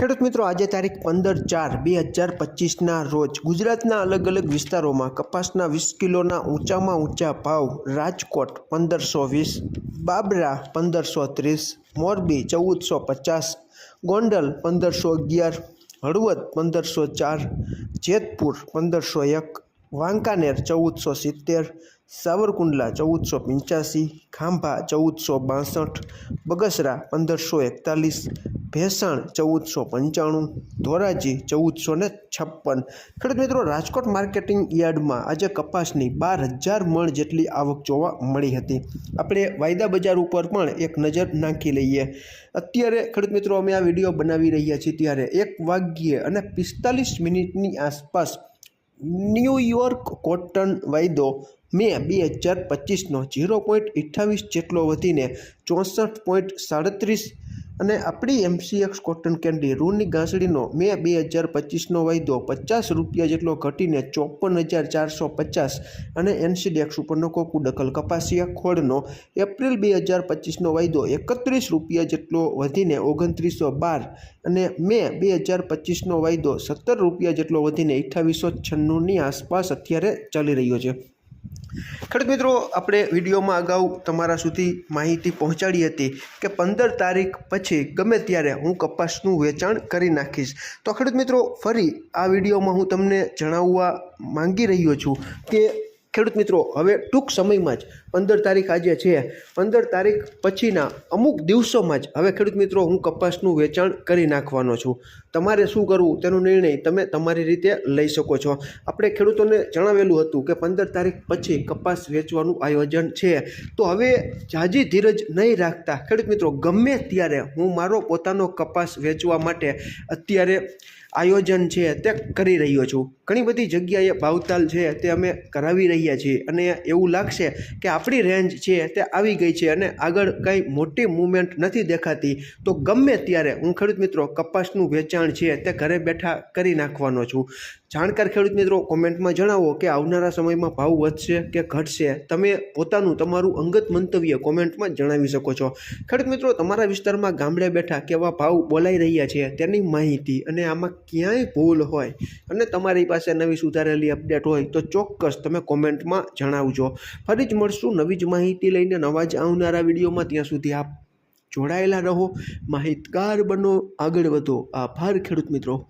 ખેડૂત મિત્રો, આજે તારીખ પંદર ચાર બે હજાર પચીસના રોજ ગુજરાતના અલગ અલગ વિસ્તારોમાં કપાસના વીસ કિલોના ઊંચામાં ઊંચા ભાવ, રાજકોટ પંદરસો વીસ, બાબરા પંદરસો ત્રીસ, મોરબી ચૌદસો પચાસ, ગોંડલ પંદરસો અગિયાર, હળવદ પંદરસો ચાર, જેતપુર પંદરસો એક, વાંકાનેર ચૌદસો સિત્તેર, સાવરકુંડલા ચૌદસો પંચ્યાસી, ખાંભા ચૌદસો બાસઠ, બગસરા પંદરસો એકતાલીસ ભેસાણ ચૌદસો પંચાણું, ધોરાજી ચૌદસો ને છપ્પન. ખેડૂત મિત્રો, રાજકોટ માર્કેટિંગ યાર્ડમાં આજે કપાસની બાર હજાર મણ જેટલી આવક જોવા મળી હતી. આપણે વાયદા બજાર ઉપર પણ એક નજર નાખી લઈએ. અત્યારે ખેડૂત મિત્રો, અમે આ વીડિયો બનાવી રહ્યા છીએ ત્યારે એક વાગ્યે અને પિસ્તાલીસ મિનિટની આસપાસ ન્યૂયોર્ક કોટન વાયદો મે બે હજાર પચીસનો ઝીરો પોઈન્ટ અઠ્ઠાવીસ જેટલો વધીને ચોસઠ પોઈન્ટ સાડત્રીસ અને આપણી એમસીએક્સ કોટન કેન્ડી રૂની ઘાસડીનો મે બે હજાર પચીસનો વાયદો પચાસ રૂપિયા જેટલો ઘટીને ચોપન હજાર ચારસો પચાસ અને એનસીડેક્સ ઉપરનો કોકુ દખલ કપાસિયા ખોળનો એપ્રિલ બે હજાર પચીસનો વાયદો એકત્રીસ રૂપિયા જેટલો વધીને ઓગણત્રીસો બાર અને મે બે હજાર પચીસનો વાયદો સત્તર રૂપિયા જેટલો વધીને અઠ્ઠાવીસો છન્નુંની આસપાસ અત્યારે ચાલી રહ્યો છે. ખેડૂત મિત્રો, આપણે વિડીયોમાં અગાઉ તમારા સુધી માહિતી પહોંચાડી હતી કે પંદર તારીખ પછી ગમે ત્યારે હું કપાસનું વેચાણ કરી નાખીશ. તો ખેડૂત મિત્રો, ફરી આ વિડીયોમાં હું તમને જણાવવા માંગી રહ્યો છું કે ખેડૂત મિત્રો, હવે ટૂંક સમયમાં જ, પંદર તારીખ આજે છે. પંદર તારીખ પછીના અમુક દિવસોમાં જ, હવે ખેડૂત મિત્રો, હું કપાસનું વેચાણ કરી નાખવાનો છું. તમારે શું કરવું? તેનો નિર્ણય તમે તમારી રીતે લઈ શકો છો. આપણે ખેડૂતોને જણાવેલું હતું કે, પંદર તારીખ પછી કપાસ વેચવાનું આયોજન છે. તો હવે જાજી ધીરજ નહીં રાખતા ખેડૂત મિત્રો, ગમે ત્યારે હું મારો પોતાનો કપાસ વેચવા માટે, અત્યારે આયોજન છે તે કરી રહ્યો છું. ઘણી બધી જગ્યાએ ભાવતાલ છે તે અમે કરાવી રહ્યા છીએ અને એવું લાગશે કે આપણી રેન્જ છે તે આવી ગઈ છે અને આગળ કંઈ મોટી મૂવમેન્ટ નથી દેખાતી. તો ગમે ત્યારે હું ખેડૂત મિત્રો કપાસનું વેચાણ છે તે ઘરે બેઠા કરી નાખવાનો છું. જાણકાર ખેડૂત મિત્રો, કોમેન્ટમાં જણાવો કે આવનારા સમયમાં ભાવ વધશે કે ઘટશે? તમે પોતાનું, તમારું અંગત મંતવ્ય કોમેન્ટમાં જણાવી શકો છો. ખેડૂત મિત્રો, તમારા વિસ્તારમાં ગામડે બેઠા કેવા ભાવ બોલાઈ રહ્યા છે તેની માહિતી અને આમાં ક્યાંય ભૂલ હોય અને તમારી પાસે નવી સુધારેલી અપડેટ હોય તો ચોક્કસ તમે કોમેન્ટમાં જણાવજો. ફરી જ મળશું નવી જ માહિતી લઈને નવા જ આવનારા વિડીયોમાં. ત્યાં સુધી આપ જોડાયેલા રહો. માહિતગાર બનો. આગળ વધો. આભાર ખેડૂત મિત્રો.